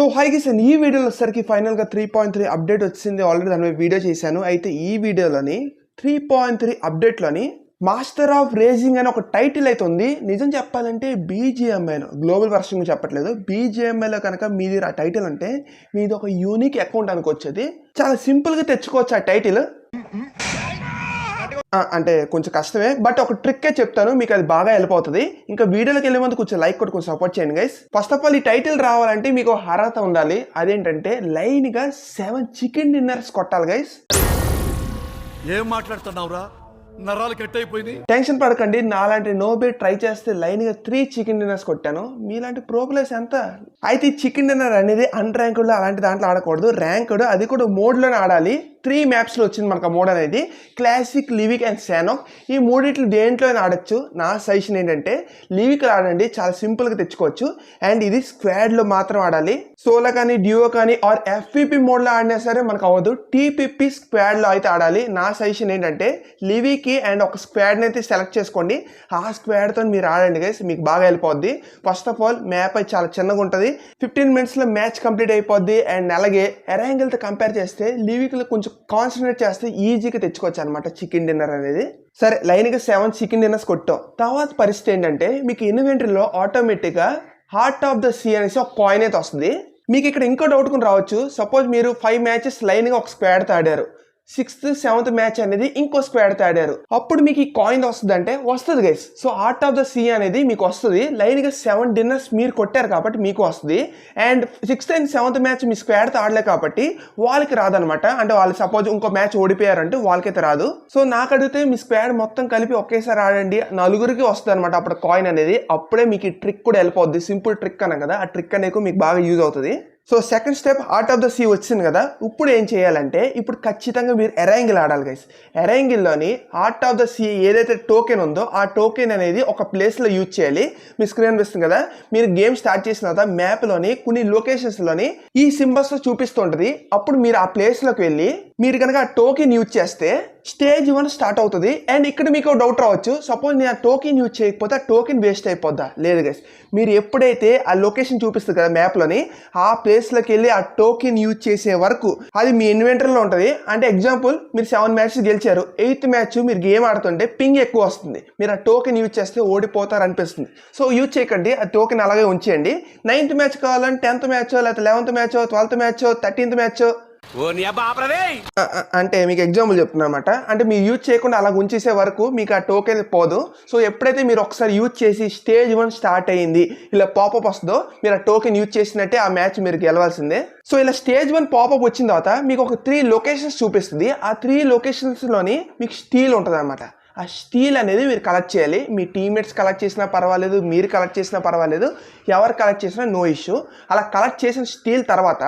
So high గిసన్ ఈ వీడియోలో వచ్చేసరికి ఫైనల్గా త్రీ పాయింట్ త్రీ అప్డేట్ వచ్చింది. ఆల్రెడీ దాని మీద వీడియో చేశాను. అయితే ఈ వీడియోలోని త్రీ పాయింట్ త్రీ అప్డేట్లోని మాస్టర్ ఆఫ్ రేజింగ్ అని ఒక టైటిల్ అయితే ఉంది. నిజం చెప్పాలంటే బీజిఎంఐలో గ్లోబల్ వర్షన్ గురించి చెప్పట్లేదు. బీజిఎంఐలో కనుక మీది ఆ టైటిల్ అంటే మీది ఒక యూనిక్ అకౌంట్ అనుకొచ్చేది చాలా సింపుల్గా తెచ్చుకోవచ్చు ఆ టైటిల్ అంటే కొంచెం కష్టమే. బట్ ఒక ట్రిక్కే చెప్తాను. మీకు అది బాగా హెల్ప్ అవుతుంది. ఇంకా వీడియోలోకి వెళ్ళే ముందు కొంచెం లైక్ కొట్టి కొంచెం సపోర్ట్ చేయండి గైస్ ఫస్ట్ ఆఫ్ ఆల్ ఈ టైటిల్ రావాలంటే మీకు అర్హత ఉండాలి. అదేంటంటే లైన్గా సెవెన్ చికెన్ డిన్నర్స్ కొట్టాలి గైస్ ఏం మాట్లాడుతున్నావురా? నరాలు కట్ అయిపోయింది టెన్షన్ పడకండి. నాలాంటి నోబే ట్రై చేస్తే లైన్గా త్రీ చికెన్ డిన్నర్స్ కొట్టాను. మీలాంటి ప్రో ప్లేస్ ఎంత? అయితే ఈ చికెన్ డిన్నర్ అనేది అన్ ర్యాంకుడ్లో అలాంటి దాంట్లో ఆడకూడదు. ర్యాంకుడ్ అది కూడా మోడ్లోనే ఆడాలి. త్రీ మ్యాప్స్లో వచ్చింది మనకు ఆ మోడ్ అనేది. క్లాసిక్ లివిక్ అండ్ శానో ఈ మూడిట్లు దేంట్లో అయినా నా సజెషన్ ఏంటంటే లివిక్లో ఆడండి. చాలా సింపుల్గా తెచ్చుకోవచ్చు. అండ్ ఇది స్క్వాడ్లో మాత్రం ఆడాలి. సోలో కానీ డ్యూఓ కానీ ఆర్ ఎఫ్పిపి మోడ్లో ఆడినా సరే మనకు అవ్వదు. టీపీపీ స్క్వాడ్లో అయితే ఆడాలి. నా సజెషన్ ఏంటంటే లివికి అండ్ ఒక స్క్వాడ్ని అయితే సెలెక్ట్ చేసుకోండి. ఆ స్క్వాడ్తో మీరు ఆడండి గైస్ మీకు బాగా వెళ్ళిపోద్ది ఫస్ట్ ఆఫ్ ఆల్ మ్యాప్ అయితే చాలా చిన్నగా ఉంటుంది. ఫిఫ్టీన్ మినిట్స్లో మ్యాచ్ కంప్లీట్ అయిపోద్ది. అండ్ అలాగే ఎరాంగిల్తో కంపేర్ చేస్తే లివిక్లో కొంచెం కాన్సన్ట్రేట్ చేస్తే ఈజీగా తెచ్చుకోవచ్చు అనమాట చికెన్ డిన్నర్ అనేది. సరే లైన్గా సెవెన్ చికెన్ డిన్నర్స్ కొట్టాం. తర్వాత పరిస్థితి ఏంటంటే మీకు ఇన్వెంటరీలో ఆటోమేటిక్గా హార్ట్ ఆఫ్ ద సీ అనేసి ఒక కాయిన్ అయితే వస్తుంది. మీకు ఇక్కడ ఇంకో డౌట్ కూడా రావచ్చు. సపోజ్ మీరు ఫైవ్ మ్యాచెస్ లైన్గా ఒక స్క్వాడ్తో ఆడారు. సిక్స్త్ సెవెంత్ మ్యాచ్ అనేది ఇంకో స్క్వాడ్తో ఆడారు. అప్పుడు మీకు ఈ కాయిన్ వస్తుంది అంటే వస్తుంది guys so art of the sea అనేది మీకు వస్తుంది. లైన్గా సెవెన్ డిన్నర్స్ మీరు కొట్టారు కాబట్టి మీకు వస్తుంది. And sixth and seventh match మీ స్క్వాడ్తో ఆడలే కాబట్టి వాళ్ళకి రాదనమాట. అంటే వాళ్ళు సపోజ్ ఇంకో మ్యాచ్ ఓడిపోయారంటే వాళ్ళకైతే రాదు. సో నాకు అడిగితే మీ స్క్వాడ్ మొత్తం కలిపి ఒకేసారి ఆడండి. నలుగురికి వస్తుంది అనమాట అప్పుడు కాయిన్ అనేది. అప్పుడే మీకు ఈ ట్రిక్ కూడా వెళ్ళిపోద్ది సింపుల్ ట్రిక్ అన్నాం కదా. ఆ ట్రిక్ అనేది మీకు బాగా యూజ్ అవుతుంది. So second step art of the sea వచ్చింది కదా. ఇప్పుడు ఏం చేయాలంటే ఇప్పుడు ఖచ్చితంగా మీరు ఎరాంగిల్ ఆడాలి గైస్ ఎరాంగిల్లోని ఆర్ట్ ఆఫ్ ద సీ ఏదైతే టోకెన్ ఉందో ఆ టోకెన్ అనేది ఒక ప్లేస్లో యూజ్ చేయాలి. మీ స్క్రీన్ అనిపిస్తుంది కదా? మీరు గేమ్ స్టార్ట్ చేసిన తర్వాత మ్యాప్లోని కొన్ని లొకేషన్స్లోని ఈ సింబల్స్లో చూపిస్తుంటుంది అప్పుడు మీరు ఆ ప్లేస్లోకి వెళ్ళి మీరు కనుక ఆ టోకెన్ యూజ్ చేస్తే స్టేజ్ వన్ స్టార్ట్ అవుతుంది. అండ్ ఇక్కడ మీకు డౌట్ రావచ్చు. సపోజ్ నేను ఆ టోకెన్ యూజ్ చేయకపోతే ఆ టోకెన్ వేస్ట్ అయిపోద్దా? లేదు గైస్ మీరు ఎప్పుడైతే ఆ లొకేషన్ చూపిస్తుంది కదా మ్యాప్లోని ఆ ప్లేస్లోకి వెళ్ళి ఆ టోకెన్ యూజ్ చేసే వరకు అది మీ ఇన్వెంటర్లో ఉంటుంది. అంటే ఎగ్జాంపుల్ మీరు సెవెన్ మ్యాచెస్ గెలిచారు. ఎయిత్ మ్యాచ్ మీరు గేమ్ ఆడుతుంటే పింగ్ ఎక్కువ వస్తుంది. మీరు ఆ టోకెన్ యూజ్ చేస్తే ఓడిపోతారు అనిపిస్తుంది. సో యూజ్ చేయకండి. ఆ టోకెన్ అలాగే ఉంచేయండి. నైన్త్ మ్యాచ్ కావాలంటే టెన్త్ మ్యాచ్ లేకపోతే eleventh match twelfth match thirteenth match ఓ నీ అంటే మీకు ఎగ్జాంపుల్ చెప్తున్నా అనమాట అంటే మీరు యూజ్ చేయకుండా అలా ఉంచేసే వరకు మీకు ఆ టోకెన్ పోదు. సో ఎప్పుడైతే మీరు ఒకసారి యూజ్ చేసి స్టేజ్ వన్ స్టార్ట్ అయ్యింది ఇలా పాపప్ వస్తుందో మీరు ఆ టోకెన్ యూజ్ చేసినట్టే ఆ మ్యాచ్ మీరు గెలవాల్సిందే. సో ఇలా స్టేజ్ వన్ పాపప్ వచ్చిన తర్వాత మీకు ఒక త్రీ లొకేషన్స్ చూపిస్తుంది. ఆ త్రీ లొకేషన్స్లోని మీకు స్టీల్ ఉంటుంది అనమాట ఆ స్టీల్ అనేది మీరు కలెక్ట్ చేయాలి. మీ టీమ్మేట్స్ కలెక్ట్ చేసినా పర్వాలేదు మీరు కలెక్ట్ చేసినా పర్వాలేదు. ఎవరు కలెక్ట్ చేసినా నో ఇష్యూ అలా కలెక్ట్ చేసిన స్టీల్ తర్వాత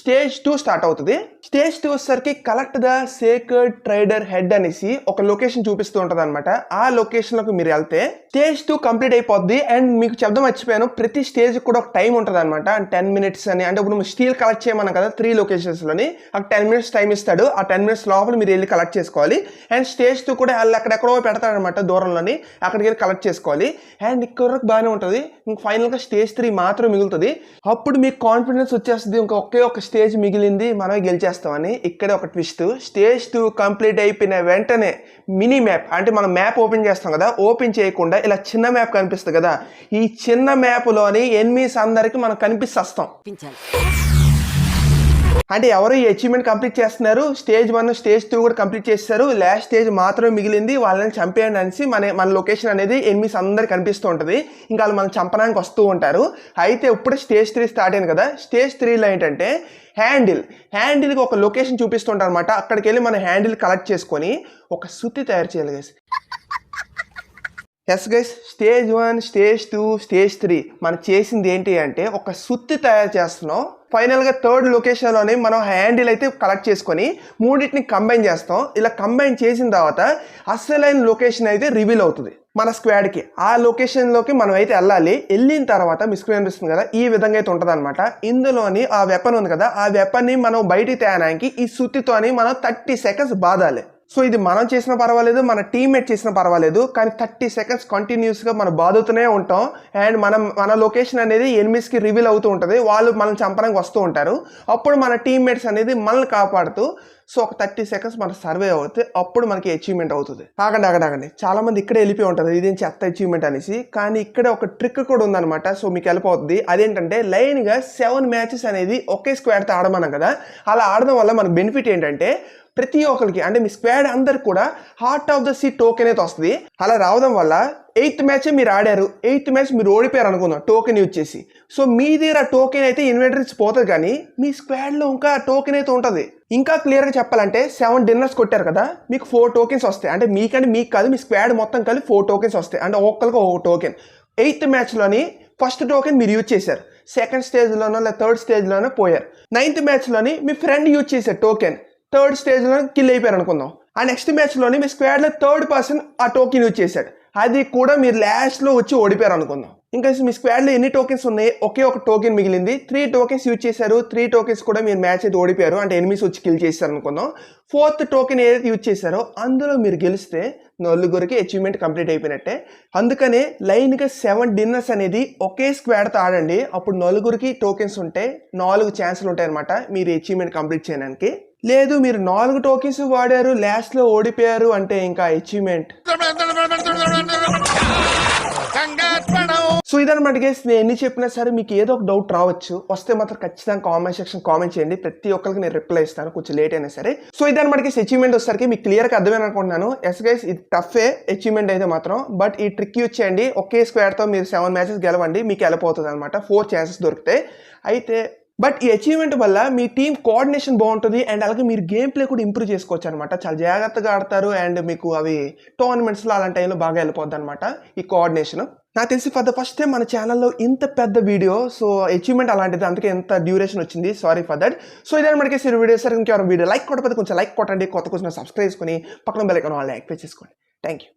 స్టేజ్ టూ స్టార్ట్ అవుతుంది. స్టేజ్ టూ వచ్చేసరికి collect the sacred trident head అనేసి ఒక లొకేషన్ చూపిస్తూ ఉంటుంది అనమాట ఆ లొకేషన్లోకి మీరు వెళ్తే స్టేజ్ టూ కంప్లీట్ అయిపోద్ది. అండ్ మీకు చెప్దాం మర్చిపోయాను ప్రతి స్టేజ్ కూడా ఒక టైం ఉంటుంది అనమాట టెన్ మినిట్స్ అని అంటే ఇప్పుడు స్టీల్ కలెక్ట్ చేయమన్నాం కదా త్రీ లొకేషన్స్లోని ఆ టెన్ మినిట్స్ టైం ఇస్తాడు. ఆ టెన్ మినిట్స్ లోపల మీరు వెళ్ళి కలెక్ట్ చేసుకోవాలి. అండ్ స్టేజ్ టూ కూడా వాళ్ళు అక్కడెక్కడో పెడతాడనమాట దూరంలోని అక్కడికి వెళ్ళి కలెక్ట్ చేసుకోవాలి. అండ్ ఇక్కడ వరకు బాగానే ఉంటుంది. ఇంక ఫైనల్గా స్టేజ్ త్రీ మాత్రం మిగులుతుంది. అప్పుడు మీకు కాన్ఫిడెన్స్ వచ్చేస్తుంది. ఇంకా ఒకే ఒక స్టేజ్ మిగిలింది మనమే చేస్తామని ఇక్కడే ఒక ట్విస్ట్ స్టేజ్ టూ కంప్లీట్ అయిపోయిన వెంటనే మినీ మ్యాప్ అంటే మనం మ్యాప్ ఓపెన్ చేస్తాం కదా ఓపెన్ చేయకుండా ఇలా చిన్న మ్యాప్ కనిపిస్తుంది కదా ఈ చిన్న మ్యాప్లోని ఎనిమిస్ అందరికి మనం కనిపిస్తాం అంటే ఎవరు ఈ అచీవ్మెంట్ కంప్లీట్ చేస్తున్నారు? స్టేజ్ వన్ స్టేజ్ టూ కూడా కంప్లీట్ చేస్తారు లాస్ట్ స్టేజ్ మాత్రమే మిగిలింది. వాళ్ళని చంపేయండి అనేసి మన మన లొకేషన్ అనేది ఎనిమిస్ అందరు కనిపిస్తూ ఉంటుంది. ఇంకా వాళ్ళు మనం చంపడానికి వస్తూ ఉంటారు. అయితే ఇప్పుడు స్టేజ్ త్రీ స్టార్ట్ అయింది కదా. స్టేజ్ త్రీలో ఏంటంటే హ్యాండిల్ హ్యాండిల్కి ఒక లొకేషన్ చూపిస్తుంటారు అనమాట అక్కడికి వెళ్ళి మన హ్యాండిల్ కలెక్ట్ చేసుకొని ఒక సుత్తి తయారు చేయాలి guys yes guys stage one stage two stage three మనం చేసింది ఏంటి అంటే ఒక సుత్తి తయారు చేస్తున్నాం. ఫైనల్గా థర్డ్ లొకేషన్లోని మనం హ్యాండిల్ అయితే కలెక్ట్ చేసుకొని మూడింటిని కంబైన్ చేస్తాం. ఇలా కంబైన్ చేసిన తర్వాత అసలైన లొకేషన్ అయితే రివీల్ అవుతుంది మన స్క్వాడ్కి. ఆ లొకేషన్లోకి మనం అయితే వెళ్ళాలి. వెళ్ళిన తర్వాత మీ స్క్రీన్ అనిపిస్తుంది కదా ఈ విధంగా అయితే ఉంటుంది అనమాట ఇందులోని ఆ వెపన్ ఉంది కదా ఆ వెపన్ని మనం బయటికి తేయడానికి ఈ సుత్తితోని మనం థర్టీ సెకండ్స్ బాదాలి. సో ఇది మనం చేసినా పర్వాలేదు మన టీమ్మేట్ చేసినా పర్వాలేదు కానీ థర్టీ సెకండ్స్ కంటిన్యూస్గా మనం బాదుతూనే ఉంటాం. అండ్ మనం మన లొకేషన్ అనేది ఎనిమిస్కి రివీల్ అవుతూ ఉంటుంది. వాళ్ళు మనం చంపడానికి వస్తూ ఉంటారు. అప్పుడు మన టీమ్మేట్స్ అనేది మనల్ని కాపాడుతూ సో ఒక థర్టీ సెకండ్స్ మన సర్వే అవుతే అప్పుడు మనకి అచీవ్మెంట్ అవుతుంది. ఆగండి ఆగండి ఆగండి. చాలామంది ఇక్కడే వెళ్ళిపోయి ఉంటుంది. ఇదేం చెత్త అచీవ్మెంట్ అనేసి. కానీ ఇక్కడ ఒక ట్రిక్ కూడా ఉందన్నమాట. సో మీకు వెళ్ళిపోతుంది అదేంటంటే లైన్గా సెవెన్ మ్యాచెస్ అనేది ఒకే స్క్వాడ్తో ఆడమన్నాం కదా. అలా ఆడడం వల్ల మనకు బెనిఫిట్ ఏంటంటే ప్రతి ఒక్కరికి అంటే మీ స్క్వాడ్ అందరికి కూడా heart of the sea token అయితే వస్తుంది. అలా రావడం వల్ల ఎయిత్ మ్యాచ్ మీరు ఆడారు. ఎయిత్ మ్యాచ్ మీరు ఓడిపోయారు అనుకుందాం టోకెన్ యూజ్ చేసి సో మీ దగ్గర టోకెన్ అయితే ఇన్వెంటరీస్ పోతుంది కానీ మీ స్క్వాడ్లో ఇంకా టోకెన్ అయితే ఉంటుంది. ఇంకా క్లియర్గా చెప్పాలంటే సెవెన్ డిన్నర్స్ కొట్టారు కదా మీకు ఫోర్ టోకెన్స్ వస్తాయి. అంటే మీకంటే మీకు కాదు మీ స్క్వాడ్ మొత్తం కలిపి ఫోర్ టోకెన్స్ వస్తాయి. అంటే ఒక్కరికి ఒక టోకెన్ ఎయిత్ మ్యాచ్లోని ఫస్ట్ టోకెన్ మీరు యూజ్ చేశారు. సెకండ్ స్టేజ్లోనో లేదా థర్డ్ స్టేజ్లోనో పోయారు. నైన్త్ మ్యాచ్లోని మీ ఫ్రెండ్ యూజ్ చేశారు టోకెన్ థర్డ్ స్టేజ్లో కిల్ అయిపోయారు అనుకుందాం. ఆ నెక్స్ట్ మ్యాచ్లోని మీ స్క్వాడ్లో థర్డ్ పర్సన్ ఆ టోకెన్ యూజ్ చేశాడు. అది కూడా మీరు లాస్ట్లో వచ్చి ఓడిపోయారు అనుకుందాం. ఇంకా మీ స్క్వాడ్లో ఎన్ని టోకెన్స్ ఉన్నాయి? ఒకే ఒక టోకెన్ మిగిలింది. త్రీ టోకెన్స్ యూజ్ చేశారు. త్రీ టోకెన్స్ కూడా మీరు మ్యాచ్ అయితే ఓడిపోయారు. అంటే ఎనిమిస్ వచ్చి కిల్ చేశారు అనుకుందాం. ఫోర్త్ టోకెన్ ఏదైతే యూజ్ చేశారో అందులో మీరు గెలిస్తే నలుగురికి అచీవ్మెంట్ కంప్లీట్ అయిపోయినట్టే. అందుకనే లైన్గా సెవెన్ డిన్నర్స్ అనేది ఒకే స్క్వాడ్తో ఆడండి. అప్పుడు నలుగురికి టోకెన్స్ ఉంటే నాలుగు ఛాన్సులు ఉంటాయన్నమాట. మీరు అచీవ్మెంట్ కంప్లీట్ చేయడానికి. లేదు మీరు నాలుగు టోకెన్స్ వాడారు లాస్ట్లో ఓడిపోయారు అంటే ఇంకా అచీవ్మెంట్ సో ఇదన్నమాట గేస్ నేను ఎన్ని చెప్పినా సరే మీకు ఏదో ఒక డౌట్ రావచ్చు. వస్తే మాత్రం ఖచ్చితంగా కామెంట్ సెక్షన్ కామెంట్ చేయండి. ప్రతి ఒక్కరికి నేను రిప్లై ఇస్తాను కొంచెం లేట్ అయినా సరే. సో ఇదన్నమాట గేస్ అచీవ్మెంట్ వచ్చేసరికి మీకు క్లియర్గా అర్థమైన అనుకుంటున్నాను. ఎస్ గైస్ ఇది టఫే అచీవ్మెంట్ అయితే మాత్రం. బట్ ఈ ట్రిక్ యూజ్ చేయండి. ఒకే స్క్వేర్తో మీరు సెవెన్ మ్యాచెస్ గెలవండి మీకు వెళ్ళిపోతుంది అనమాట ఫోర్ ఛాన్సెస్ దొరికితే. అయితే బట్ ఈ అచీవ్మెంట్ వల్ల మీ టీం కోఆర్డినేషన్ బాగుంటుంది అండ్ అలాగే మీరు గేమ్ ప్లే కూడా ఇంప్రూవ్ చేసుకోవచ్చు అనమాట చాలా జాగ్రత్తగా ఆడతారు అండ్ మీకు అవి టోర్నమెంట్స్లో అలాంటి టైంలో బాగా వెళ్ళిపోద్ది అనమాట ఈ కోఆర్డినేషన్ నాకు తెలిసి ఫర్ ద ఫస్ట్ టైం మన ఛానల్లో ఇంత పెద్ద వీడియో సో అచీవ్మెంట్ అలాంటిది అందుకే ఎంత డ్యూరేషన్ వచ్చింది. సారీ ఫర్ దట్ సో ఇదే మనకి ఈ వీడియో. సరే ఇంకెవరైనా వీడియో లైక్ కొట్టకపోతే కొంచెం లైక్ కొట్టండి. కొత్త కొంచెం సబ్స్క్రైబ్ చేసుకుని పక్కన బెల్ ఐకాన్ యాక్టివేట్ చేసుకోండి. Thank you